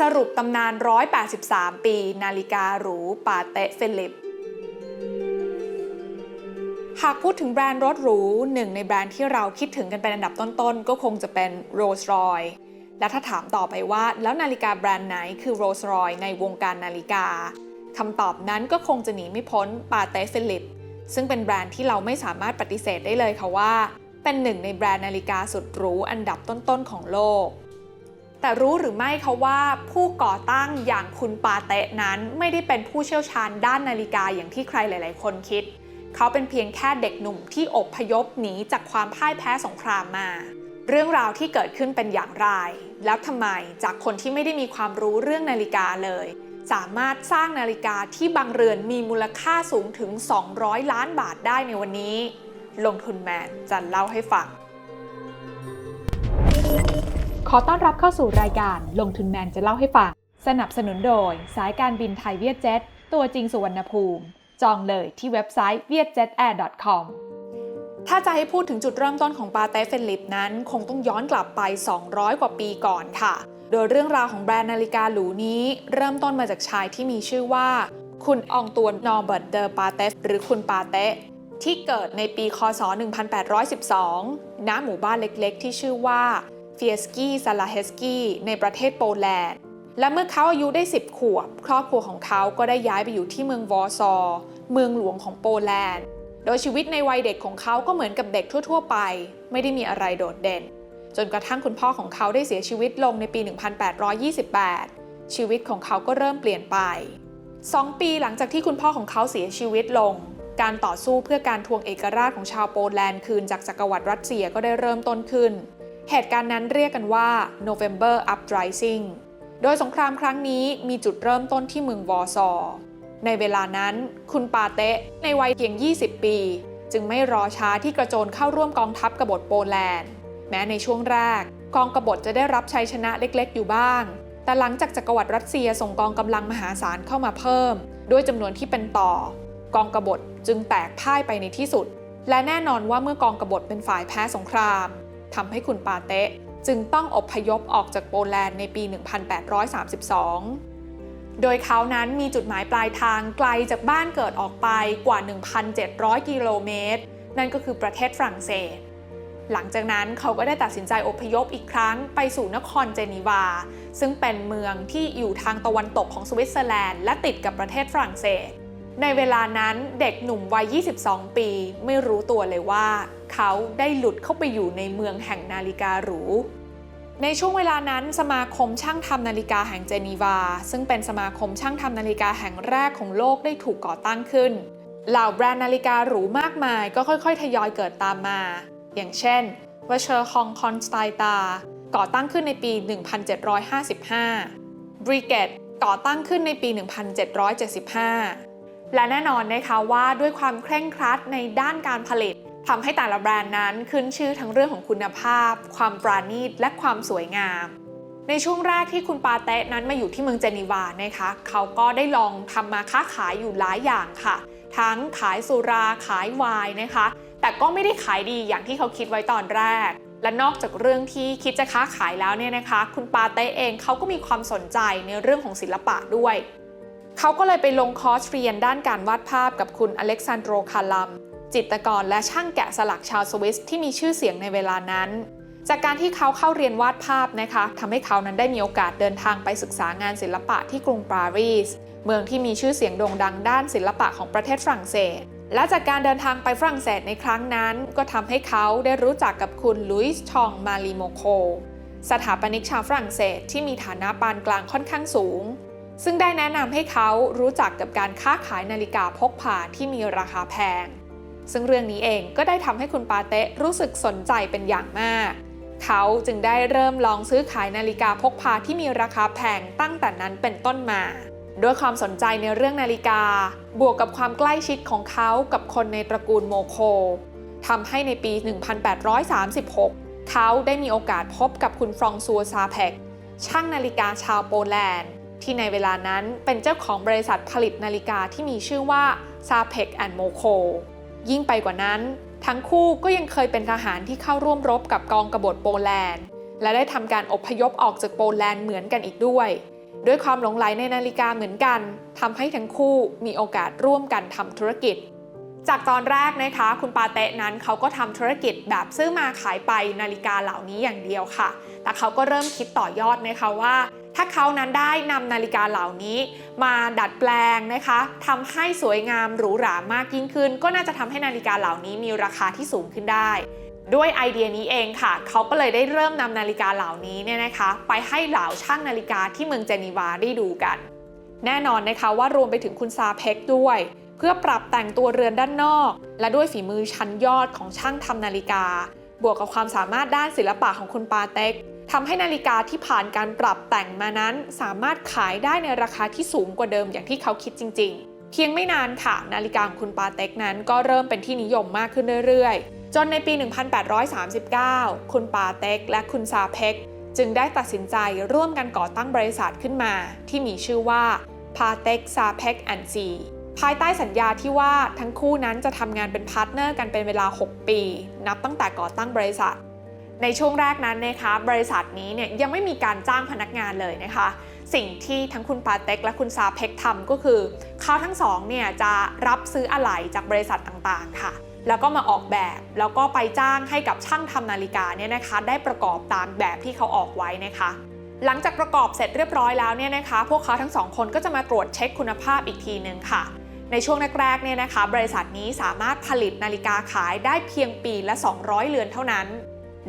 สรุปตำนาน 183 ปี นาฬิกาหรูปาเตะฟิลิป หากพูดถึงแบรนด์รถหรูหนึ่งในแบรนด์ที่เราคิดถึงกันเป็นอันดับต้นๆ ก็คงจะเป็น Rolls Royce และถ้าถามต่อไปว่าแล้วนาฬิกาแบรนด์ไหนคือ Rolls Royce ในวงการนาฬิกาคำตอบนั้นก็คงจะหนีไม่พ้นปาเต้ฟิลิป ซึ่งเป็นแบรนด์ที่เราไม่สามารถปฏิเสธได้เลยค่ะว่า เป็นหนึ่งในแบรนด์นาฬิกาสุดหรูอันดับต้นๆของโลก แต่รู้หรือไม่คะว่าผู้ก่อตั้งอย่างคุณปาเตะนั้นไม่ได้เป็นผู้เชี่ยวชาญด้านนาฬิกาอย่างที่ใครหลาย ๆ คนคิด เขาเป็นเพียงแค่เด็กหนุ่มที่อบพยพหนีจากความพ่ายแพ้สงครามมา เรื่องราวที่เกิดขึ้นเป็นอย่างไร แล้วทำไมจากคนที่ไม่ได้มีความรู้เรื่องนาฬิกาเลย สามารถสร้างนาฬิกาที่บางเรือนมีมูลค่าสูงถึง 200 ล้านบาทได้ในวันนี้ ลงทุนแมนจะเล่าให้ฟัง ขอต้อนรับเข้าสู่รายการลงทุนแมนจะเล่าให้ฟัง สนับสนุนโดย สายการบินไทยเวียดเจ็ตตัวจริงสุวรรณภูมิ จองเลยที่เว็บไซต์ vietjetair.com ถ้าจะให้พูดถึงจุดเริ่มต้นของปาเต้เฟลิปนั้น คงต้องย้อนกลับไป 200 กว่าปีก่อนค่ะ โดยเรื่องราวของแบรนด์นาฬิกาหรูนี้ เริ่มต้นมาจากชายที่มีชื่อว่า คุณอองตวนนอร์เบิร์ตเดอปาเตสหรือคุณปาเต้ที่เกิดในปี คศ 1812 ณ หมู่บ้านเล็กๆ ที่ชื่อว่า ฟียสกี้ซาลาเฮสกี้ในประเทศโปแลนด์ และเมื่อเขาอายุได้ 10 ขวบ ครอบครัวของเขาก็ได้ย้ายไปอยู่ที่เมืองวอร์ซอ เมืองหลวงของโปแลนด์ โดยชีวิตในวัยเด็กของเขาก็เหมือนกับเด็กทั่ว ๆ ไป ไม่ได้มีอะไรโดดเด่น จนกระทั่งคุณพ่อของเขาได้เสียชีวิตลงในปี 1828 ชีวิตของเขาก็เริ่มเปลี่ยนไป 2 ปีหลังจากที่คุณพ่อของเขาเสียชีวิตลงการต่อสู้เพื่อการทวงเอกราชของชาวโปแลนด์คืนจากจักรวรรดิรัสเซียก็ได้เริ่มต้นขึ้น เหตุการณ์นั้นเรียกกันว่า November Uprising โดยสงครามครั้งนี้มีจุดเริ่มต้นที่เมืองวอร์ซอ ในเวลานั้น คุณปาเตะในวัยเพียง 20 ปี จึงไม่รอช้าที่กระโจนเข้าร่วมกองทัพกบฏโปแลนด์ แม้ในช่วงแรก กองกบฏจะได้รับชัยชนะเล็กๆ อยู่บ้าง แต่หลังจากจักรวรรดิรัสเซียส่งกองกำลังมหาศาลเข้ามาเพิ่ม ด้วยจำนวนที่เป็นต่อ กองกบฏจึงแตกพ่ายไปในที่สุด และแน่นอนว่าเมื่อกองกบฏเป็นฝ่ายแพ้สงคราม ทำให้คุณปาเตะจึงต้องอพยพออกจากโปแลนด์ในปี 1832 โดยเขานั้นมีจุดหมายปลายทางไกลจากบ้านเกิดออกไปกว่า 1,700 กิโลเมตร นั่นก็คือประเทศฝรั่งเศส หลังจากนั้นเขาก็ได้ตัดสินใจอพยพอีกครั้งไปสู่นครเจนีวา ซึ่งเป็นเมืองที่อยู่ทางตะวันตกของสวิตเซอร์แลนด์และติดกับประเทศฝรั่งเศส ในเวลานั้นเด็กหนุ่มวัย 22 ปี ไม่รู้ตัวเลยว่า เขาได้หลุดเข้าไปอยู่ในเมืองแห่งนาฬิกาหรูในช่วงเวลานั้นสมาคมช่างทำนาฬิกาแห่งเจนีวา ซึ่งเป็นสมาคมช่างทำนาฬิกาแห่งแรกของโลกได้ถูกก่อตั้งขึ้น เหล่าแบรนด์นาฬิกาหรูมากมายก็ค่อยๆ ทยอยเกิดตามมา อย่างเช่นวเชอร์ฮองคอนสไตตา ก่อตั้งขึ้นในปี 1755บริเกตก่อตั้งขึ้นในปี 1775 และแน่นอนนะคะว่าด้วยความเคร่งครัดในด้านการผลิตทำให้แต่ละแบรนด์นั้นขึ้นชื่อทั้งเรื่องของคุณภาพ ความปราณีตและความสวยงาม ในช่วงแรกที่คุณปาเต้นั้นมาอยู่ที่เมืองเจนีวานะคะเขาก็ได้ลองทำมาค้าขายอยู่หลายอย่างค่ะ ทั้งขายสุราขายไวน์นะคะ แต่ก็ไม่ได้ขายดีอย่างที่เขาคิดไว้ตอนแรก และนอกจากเรื่องที่คิดจะค้าขายแล้วเนี่ยนะคะ คุณปาเต้เองเขาก็มีความสนใจในเรื่องของศิลปะด้วย เขาก็เลยไปลงคอร์สเรียนด้านการวาดภาพกับคุณอเล็กซานโดรคาลัม จิตรกรและช่างแกะสลักชาวสวิสที่มีชื่อเสียงในเวลานั้น จากการที่เขาเข้าเรียนวาดภาพนะคะทำให้เขานั้นได้มีโอกาสเดินทางไปศึกษางานศิลปะที่กรุงปารีส เมืองที่มีชื่อเสียงโด่งดังด้านศิลปะของประเทศฝรั่งเศส และจากการเดินทางไปฝรั่งเศสในครั้งนั้น ก็ทำให้เขาได้รู้จักกับคุณลุยส์ชองมาลีโมโคสถาปนิกชาวฝรั่งเศสที่มีฐานะปานกลางค่อนข้างสูง ซึ่งได้แนะนำให้เขารู้จักกับการค้าขายนาฬิกาพกพาที่มีราคาแพง ซึ่งเรื่องนี้เองก็ได้ทำให้คุณปาเต้รู้สึกสนใจเป็นอย่างมาก เขาจึงได้เริ่มลองซื้อขายนาฬิกาพกพาที่มีราคาแพงตั้งแต่นั้นเป็นต้นมา ด้วยความสนใจในเรื่องนาฬิกา บวกกับความใกล้ชิดของเขากับคนในตระกูลโมโคทำให้ในปี 1836 เขาได้มีโอกาสพบกับคุณฟรองซัวซาเพกช่างนาฬิกาชาวโปแลนด์ ที่ในเวลานั้นเป็นเจ้าของบริษัทผลิตนาฬิกาที่มีชื่อว่า s a p e c and Moco ยิ่งไปกว่านั้น ทั้งคู่ก็ยังเคยเป็นทหารที่เข้าร่วมรบกับกองกบฏโปแลนด์ และได้ทำการอพยพออกจากโปแลนด์เหมือนกันอีกด้วย ด้วยความหลงไหลในนาฬิกาเหมือนกันทำให้ทั้งคู่มีโอกาสร่วมกันทำธุรกิจ จากตอนแรกนะคะ คุณปาเตะนั้นเขาก็ทำธุรกิจแบบซื้อมาขายไปนาฬิกาเหล่านี้อย่างเดียวค่ะ แต่เขาก็เริ่มคิดต่อยอดนะคะว่า ถ้าเขานั้นได้นำนาฬิกาเหล่านี้ มาดัดแปลงนะคะทำให้สวยงามหรูหรามากยิ่งขึ้น ก็น่าจะทำให้นาฬิกาเหล่านี้มีราคาที่สูงขึ้นได้ ด้วยไอเดียนี้เองค่ะ เขาก็เลยได้เริ่มนำนาฬิกาเหล่านี้เนี่ยนะคะ ไปให้เหล่าช่างนาฬิกาที่เมืองเจนีวาได้ดูกัน แน่นอนนะคะว่ารวมไปถึงคุณซาเพ็กด้วยเพื่อปรับแต่งตัวเรือนด้านนอก และด้วยฝีมือชั้นยอดของช่างทำนาฬิกา บวกกับความสามารถด้านศิลปะของคุณปาเต็ก ทำให้นาฬิกาที่ผ่านการปรับแต่งมานั้น สามารถขายได้ในราคาที่สูงกว่าเดิมอย่างที่เขาคิดจริง ๆ เพียงไม่นานค่ะ นาฬิกาของคุณปาเต็กนั้นก็เริ่มเป็นที่นิยมมากขึ้นเรื่อยๆ จนในปี 1839 คุณปาเต็กและคุณซาเพ็กจึงได้ตัดสินใจร่วมกันก่อตั้งบริษัทขึ้นมา ที่มีชื่อว่าพาเต็กซาเพ็กแอนซีภายใต้สัญญาที่ว่าทั้งคู่นั้นจะทำงานเป็นพาร์ทเนอร์กันเป็นเวลา 6 ปี นับตั้งแต่ก่อตั้งบริษัท ในช่วงแรกนั้นนะคะบริษัทนี้เนี่ยยังไม่มีการจ้างพนักงานเลยนะคะ สิ่งที่ทั้งคุณปาเต็กและคุณซาเพ็กทำก็คือ เขาทั้งสองเนี่ยจะรับซื้ออะไหล่จากบริษัทต่างๆค่ะ แล้วก็มาออกแบบแล้วก็ไปจ้างให้กับช่างทำนาฬิกาเนี่ยนะคะ ได้ประกอบตามแบบที่เขาออกไว้นะคะหลังจากประกอบเสร็จเรียบร้อยแล้วเนี่ยนะคะ พวกเขาทั้งสองคนก็จะมาตรวจเช็คคุณภาพอีกทีหนึ่งค่ะ ในช่วงแรกๆเนี่ยนะคะ บริษัทนี้สามารถผลิตนาฬิกาขายได้เพียงปีละ 200 เรือนเท่านั้น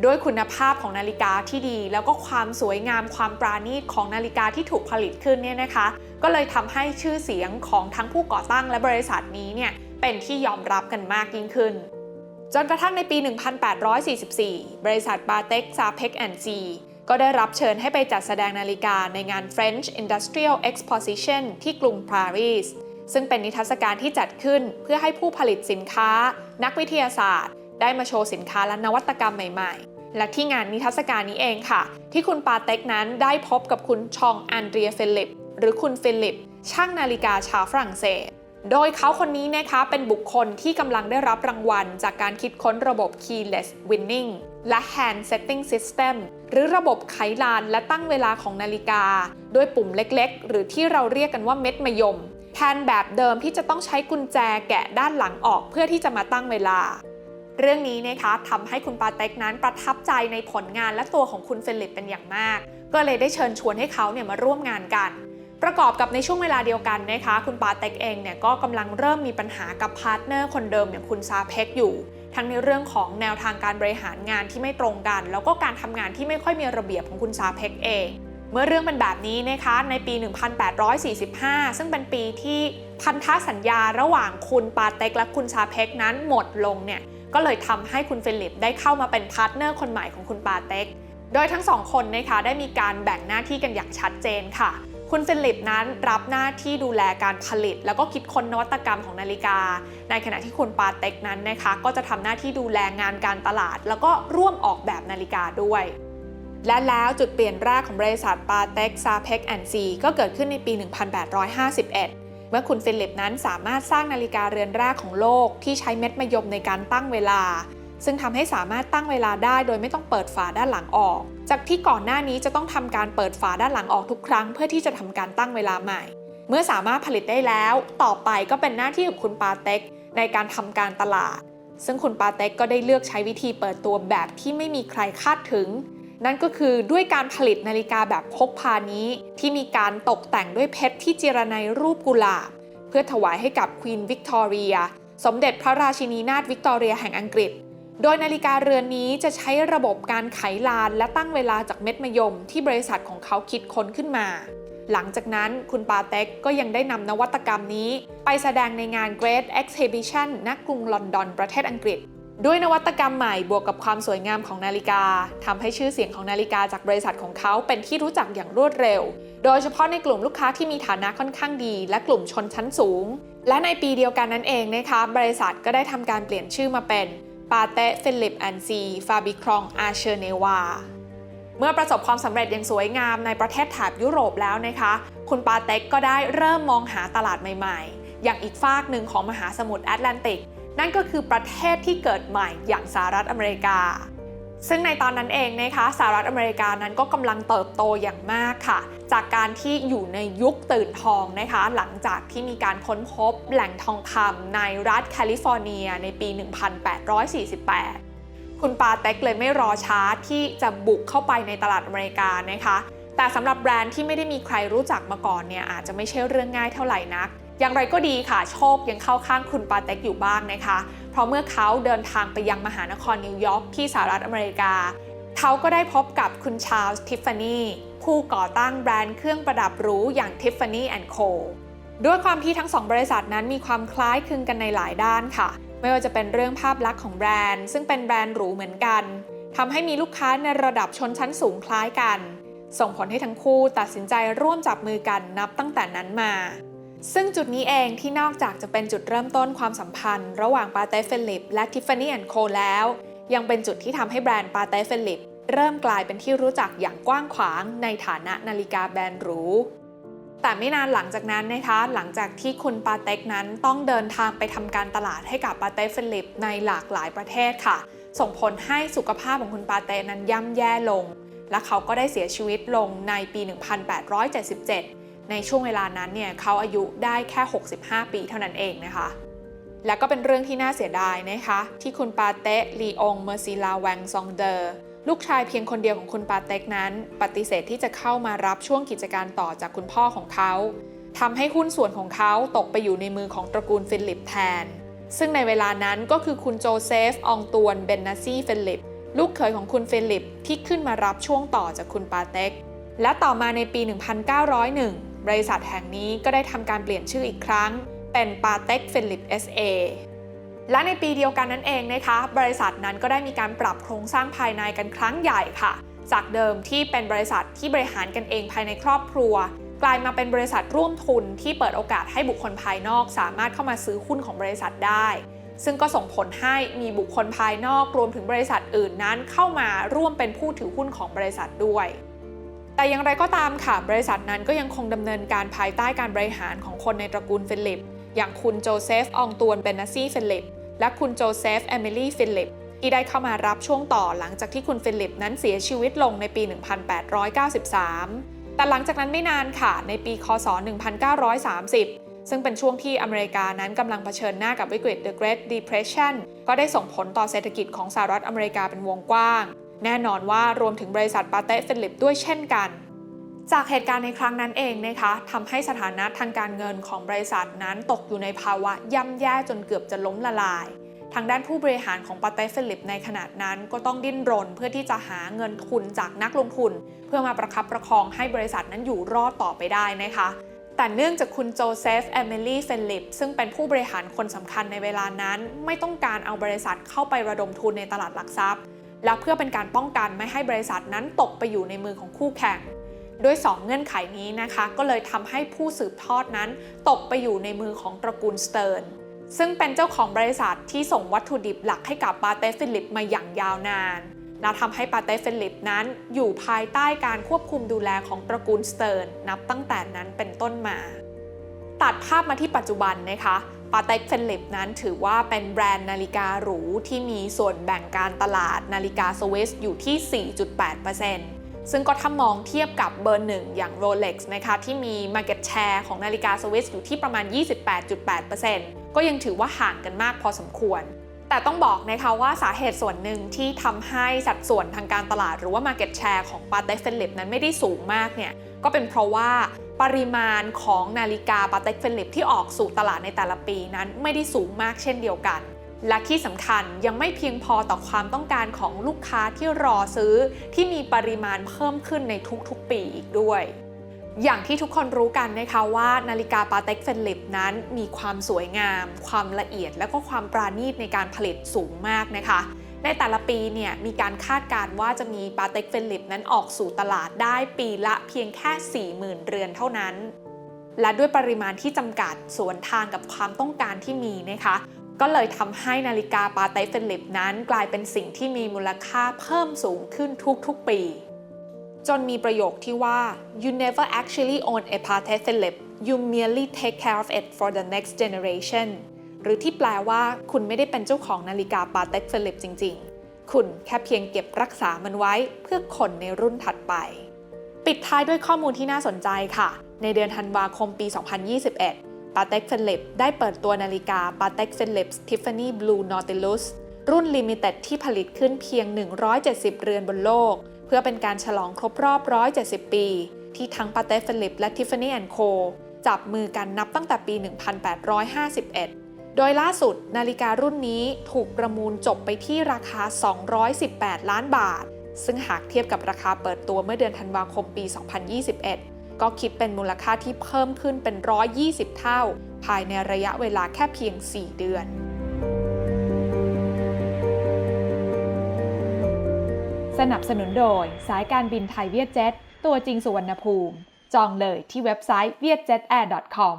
ด้วยคุณภาพของนาฬิกาที่ดี แล้วก็ความสวยงามความปราณีตของนาฬิกาที่ถูกผลิตขึ้นเนี่ยนะคะ ก็เลยทำให้ชื่อเสียงของทั้งผู้ก่อตั้งและบริษัทนี้เนี่ยเป็นที่ยอมรับกันมากยิ่งขึ้น จนกระทั่งในปี 1844 บริษัทบาเต็กซาเพ็กแอนซีก็ได้รับเชิญให้ไปจัดแสดงนาฬิกาในงาน French Industrial Exposition ที่กรุงปารีสซึ่งเป็นนิทรรศการที่จัดขึ้นเพื่อให้ผู้ผลิตสินค้า นักวิทยาศาสตร์ ได้มาโชว์สินค้าและนวัตกรรมใหม่ ๆ และที่งานนิทรรศการนี้เองค่ะ ที่คุณปาเต็กนั้นได้พบกับคุณชองอันเดรียเฟลิป หรือคุณฟิลิป ช่างนาฬิกาชาวฝรั่งเศส โดยเขาคนนี้นะคะเป็นบุคคลที่กำลังได้รับรางวัล จากการคิดค้นระบบ keyless winning และ hand setting system หรือระบบไขลานและตั้งเวลาของนาฬิกา ด้วยปุ่มเล็กๆ หรือที่เราเรียกกันว่าเม็ดมะยมแทนแบบเดิมที่จะต้องใช้กุญแจแกะด้านหลังออกเพื่อที่จะมาตั้งเวลา เรื่องนี้นะคะทำให้คุณปาเต็กนั้นประทับใจในผลงานและตัวของคุณเฟลิปเป็นอย่างมาก ก็เลยได้เชิญชวนให้เขาเนี่ยมาร่วมงานกัน ประกอบกับในช่วงเวลาเดียวกันนะคะ คุณปาเต็กเองเนี่ยก็กำลังเริ่มมีปัญหากับพาร์ทเนอร์คนเดิมอย่างคุณซาเพ็กอยู่ ทั้งในเรื่องของแนวทางการบริหารงานที่ไม่ตรงกัน แล้วก็การทำงานที่ไม่ค่อยมีระเบียบของคุณซาเพ็กเองเมื่อเรื่องเป็นแบบนี้นะคะในปี 1845 ซึ่งเป็นปีที่พันธสัญญาระหว่างคุณปาเต็กและคุณซาเพ็กนั้นหมดลงเนี่ย ก็เลยทำให้คุณฟิลิปได้เข้ามาเป็นพาร์ทเนอร์คนใหม่ของคุณปาเต็ก โดยทั้งสองคนนะคะได้มีการแบ่งหน้าที่กันอย่างชัดเจนค่ะ คุณฟิลิปนั้นรับหน้าที่ดูแลการผลิต แล้วก็คิดค้นนวัตกรรมของนาฬิกา ในขณะที่คุณปาเต็กนั้นนะคะ ก็จะทำหน้าที่ดูแลงานการตลาด แล้วก็ร่วมออกแบบนาฬิกาด้วยและแล้วจุดเปลี่ยนแรกของบริษัทปาเต็กซาเพ็กแอนซีก็เกิดขึ้นในปี 1851 มื่อคุณฟิลิปนั้นสามารถสร้างนาฬิกาเรือนแรกของโลกที่ใช้เม็ดมะยมในการตั้งเวลา ซึ่งทำให้สามารถตั้งเวลาได้โดยไม่ต้องเปิดฝาด้านหลังออก จากที่ก่อนหน้านี้จะต้องทำการเปิดฝาด้านหลังออกทุกครั้ง เพื่อที่จะทำการตั้งเวลาใหม่ เมื่อสามารถผลิตได้แล้ว ต่อไปก็เป็นหน้าที่ของคุณปาเต็กในการทำการตลาด ซึ่งคุณปาเต็กก็ได้เลือกใช้วิธีเปิดตัวแบบที่ไม่มีใครคาดถึง นั่นก็คือด้วยการผลิตนาฬิกาแบบพกพานี้ ที่มีการตกแต่งด้วยเพชรที่เจรไนรูปกุหลาบ เพื่อถวายให้กับควีนวิกตอเรีย สมเด็จพระราชินีนาถวิกตอเรียแห่งอังกฤษ โดยนาฬิกาเรือนนี้จะใช้ระบบการไขลานและตั้งเวลาจากเม็ดมะยม ที่บริษัทของเขาคิดค้นขึ้นมา หลังจากนั้นคุณปาเต็กก็ยังได้นำนวัตกรรมนี้ ไปแสดงในงาน Great Exhibition ณกรุงลอนดอนประเทศอังกฤษ ด้วยนวัตกรรมใหม่บวกกับความสวยงามของนาฬิกาทำให้ชื่อเสียงของนาฬิกาจากบริษัทของเขาเป็นที่รู้จักอย่างรวดเร็ว โดยเฉพาะในกลุ่มลูกค้าที่มีฐานะค่อนข้างดี และกลุ่มชนชั้นสูง และในปีเดียวกันนั่นเองนะคะบริษัทก็ได้ทำการเปลี่ยนชื่อมาเป็นปาเต้ฟิลิปแอนซีฟาบิครองอาเชเนวาเมื่อประสบความสำเร็จอย่างสวยงามในประเทศแถบยุโรปแล้วนะคะ คุณปาเต็กก็ได้เริ่มมองหาตลาดใหม่ๆ อย่างอีกฝากหนึ่งของมหาสมุทรแอตแลนติก นั่นก็คือประเทศที่เกิดใหม่อย่างสหรัฐอเมริกา ซึ่งในตอนนั้นเองนะคะสหรัฐอเมริกานั้นก็กำลังเติบโตอย่างมากค่ะ จากการที่อยู่ในยุคตื่นทองนะคะ หลังจากที่มีการค้นพบแหล่งทองคำในรัฐแคลิฟอร์เนียในปี 1848คุณปาเต็กเลยไม่รอช้าที่จะบุกเข้าไปในตลาดอเมริกานะคะ แต่สำหรับแบรนด์ที่ไม่ได้มีใครรู้จักมาก่อนเนี่ยอาจจะไม่ใช่เรื่องง่ายเท่าไหร่นัก อย่างไรก็ดีค่ะโชคยังเข้าข้างคุณปาเต็กอยู่บ้างนะคะ เพราะเมื่อเขาเดินทางไปยังมหานครนิวยอร์กที่สหรัฐอเมริกา เขาก็ได้พบกับคุณชาลส์ทิฟฟานีผู้ก่อตั้งแบรนด์เครื่องประดับหรูอย่าง Tiffany Co ด้วยความที่ทั้งสองบริษัทนั้นมีความคล้ายคลึงกันในหลายด้านค่ะ ไม่ว่าจะเป็นเรื่องภาพลักษณ์ของแบรนด์ ซึ่งเป็นแบรนด์หรูเหมือนกันทำให้มีลูกค้าในระดับชนชั้นสูงคล้ายกัน ส่งผลให้ทั้งคู่ตัดสินใจร่วมจับมือกันนับตั้งแต่นั้นมา ซึ่งจุดนี้เองที่นอกจากจะเป็นจุดเริ่มต้นความสัมพันธ์ ระหว่างปาเต้เฟลิปและ Tiffany Co แล้ว ยังเป็นจุดที่ทำให้แบรนด์ปาเต้เฟลิปเริ่มกลายเป็นที่รู้จักอย่างกว้างขวางในฐานะนาฬิกาแบรนด์หรูแต่ไม่นานหลังจากนั้นนะคะหลังจากที่คุณปาเต็กนั้นต้องเดินทางไปทำการตลาดให้กับปาเต้เฟลิปในหลากหลายประเทศค่ะ ส่งผลให้สุขภาพของคุณปาเต้นั้นย่ำแย่ลง และเขาก็ได้เสียชีวิตลงในปี 1877 ในช่วงเวลานั้นเนี่ยเขาอายุได้แค่ 65 ปีเท่านั้นเองนะคะ และก็เป็นเรื่องที่น่าเสียดายนะคะ ที่คุณปาเต้ลีองเมอร์ซิลาแวงซองเดอร์ลูกชายเพียงคนเดียวของคุณปาเต็กนั้น ปฏิเสธที่จะเข้ามารับช่วงกิจการต่อจากคุณพ่อของเขาทำให้หุ้นส่วนของเขาตกไปอยู่ในมือของตระกูลฟิลิปแทน ซึ่งในเวลานั้นก็คือคุณโจเซฟ อองตวน เบนนาซีฟิลิป ลูกเขยของคุณฟิลิปที่ขึ้นมารับช่วงต่อจากคุณปาเต็ก และต่อมาในปี 1901 บริษัทแห่งนี้ก็ได้ทำการเปลี่ยนชื่ออีกครั้ง เป็นปาเต็กฟิลิป SA และในปีเดียวกันนั่นเองนะคะ บริษัทนั้นก็ได้มีการปรับโครงสร้างภายในกันครั้งใหญ่ค่ะ จากเดิมที่เป็นบริษัทที่บริหารกันเองภายในครอบครัว กลายมาเป็นบริษัทร่วมทุนที่เปิดโอกาสให้บุคคลภายนอกสามารถเข้ามาซื้อหุ้นของบริษัทได้ ซึ่งก็ส่งผลให้มีบุคคลภายนอกรวมถึงบริษัทอื่นนั้นเข้ามาร่วมเป็นผู้ถือหุ้นของบริษัทด้วย แต่อย่างไรก็ตามค่ะ บริษัทนั้นก็ยังคงดำเนินการภายใต้การบริหารของคนในตระกูลฟิลิป อย่างคุณโจเซฟ อองตวนเบนนาซี่ฟิลิป และคุณโจเซฟ เอมิลี่ฟิลิป ที่ได้เข้ามารับช่วงต่อหลังจากที่คุณฟิลิปนั้นเสียชีวิตลงในปี 1893 แต่หลังจากนั้นไม่นานค่ะ ในปี คศ 1930 ซึ่งเป็นช่วงที่อเมริกานั้นกำลังเผชิญหน้ากับวิกฤต The Great Depression ก็ได้ส่งผลต่อเศรษฐกิจของสหรัฐอเมริกาเป็นวงกว้าง แน่นอนว่ารวมถึงบริษัทปาเต้ฟิลิปด้วยเช่นกัน จากเหตุการณ์ในครั้งนั้นเองนะคะทำให้สถานะทางการเงินของบริษัทนั้นตกอยู่ในภาวะย่ำแย่จนเกือบจะล้มละลาย ทางด้านผู้บริหารของปาเต้ฟิลิปในขณะนั้นก็ต้องดิ้นรนเพื่อที่จะหาเงินทุนจากนักลงทุน เพื่อมาประคับประคองให้บริษัทนั้นอยู่รอดต่อไปได้นะคะแต่เนื่องจากคุณโจเซฟเอมิลี่เฟลิปซึ่งเป็นผู้บริหารคนสำคัญในเวลานั้น ไม่ต้องการเอาบริษัทเข้าไประดมทุนในตลาดหลักทรัพย์ แล้วเพื่อเป็นการป้องกันไม่ให้บริษัทนั้นตกไปอยู่ในมือของคู่แข่ง ด้วย 2 เงื่อนไขนี้นะคะ ก็เลยทำให้ผู้สืบทอดนั้น ตกไปอยู่ในมือของตระกูลสเติร์นซึ่งเป็นเจ้าของบริษัทที่ส่งวัตถุดิบหลักให้กับปาเต้ฟิลิปมาอย่างยาวนานและทำให้ปาเต้ฟิลิปนั้นอยู่ภายใต้การควบคุมดูแลของตระกูลสเติร์นนับตั้งแต่นั้นเป็นต้นมา ตัดภาพมาที่ปัจจุบันนะคะ ปาเต็กฟิลิปนั้นถือว่าเป็นแบรนด์นาฬิกาหรู ที่มีส่วนแบ่งการตลาดนาฬิกาสวิสอยู่ที่ 4.8%ซึ่งก็ถ้ามองเทียบกับเบอร์หนึ่งอย่าง Rolex นะคะที่มี Market Share ของนาฬิกาสวิสอยู่ที่ประมาณ 28.8%ก็ยังถือว่าห่างกันมากพอสมควรแต่ต้องบอกนะคะว่าสาเหตุส่วนหนึ่งที่ทำให้สัดส่วนทางการตลาดหรือว่า Market Share ของปาเต็กฟิลิปนั้นไม่ได้สูงมากเนี่ยก็เป็นเพราะว่า ปริมาณของนาฬิกาปาเต็กเฟลิปที่ออกสู่ตลาดในแต่ละปีนั้นไม่ได้สูงมากเช่นเดียวกัน และที่สำคัญยังไม่เพียงพอต่อความต้องการของลูกค้าที่รอซื้อ ที่มีปริมาณเพิ่มขึ้นในทุกๆปีอีกด้วยอย่างที่ทุกคนรู้กันนะคะว่านาฬิกาปาเต็กเฟิลิปนั้นมีความสวยงาม ความละเอียดและก็ความปราณีตในการผลิตสูงมากนะคะ ในแต่ละปีเนี่ยมีการคาดการณ์ว่าจะมีปาเต็กฟิลิปนั้นออกสู่ตลาดได้ปีละเพียงแค่ 40,000 เรือนเท่านั้น และด้วยปริมาณที่จำกัดสวนทางกับความต้องการที่มีนะคะก็เลยทำให้นาฬิกาปาเต็กฟิลิปนั้นกลายเป็นสิ่งที่มีมูลค่าเพิ่มสูงขึ้นทุกๆปี จนมีประโยคที่ว่า you never actually own a Patek Philippe you merely take care of it for the next generation หรือที่แปลว่าคุณไม่ได้เป็นเจ้าของนาฬิกาปาเต็กฟิลิปจริงคุณแค่เพียงเก็บรักษามันไว้เพื่อคนในรุ่นถัดไป ปิดท้ายด้วยข้อมูลที่น่าสนใจค่ะ ในเดือนธันวาคมปี 2021ปาเต็กเฟลิปได้เปิดตัวนาฬิกาปาเต็กเฟลิปทิฟฟานี่บลูนอติลุสรุ่นลิมิเต็ดที่ผลิตขึ้นเพียง 170 เรือนบนโลก เพื่อเป็นการฉลองครบรอบ 170 ปี ที่ทั้งปาเต็กเฟลิปและทิฟฟานี่แอนโคจับมือกันนับตั้งแต่ปี 1851 โดยล่าสุดนาฬิการุ่นนี้ถูกประมูลจบไปที่ราคา 218 ล้านบาท ซึ่งหากเทียบกับราคาเปิดตัวเมื่อเดือนธันวาคมปี 2021 ก็คิดเป็นมูลค่าที่เพิ่มขึ้นเป็น 120 เท่า ภายในระยะเวลาแค่เพียง 4 เดือนสนับสนุนโดยสายการบินไทยเวียดเจ็ตตัวจริงสุวรรณภูมิ จองเลยที่เว็บไซต์ vietjetair.com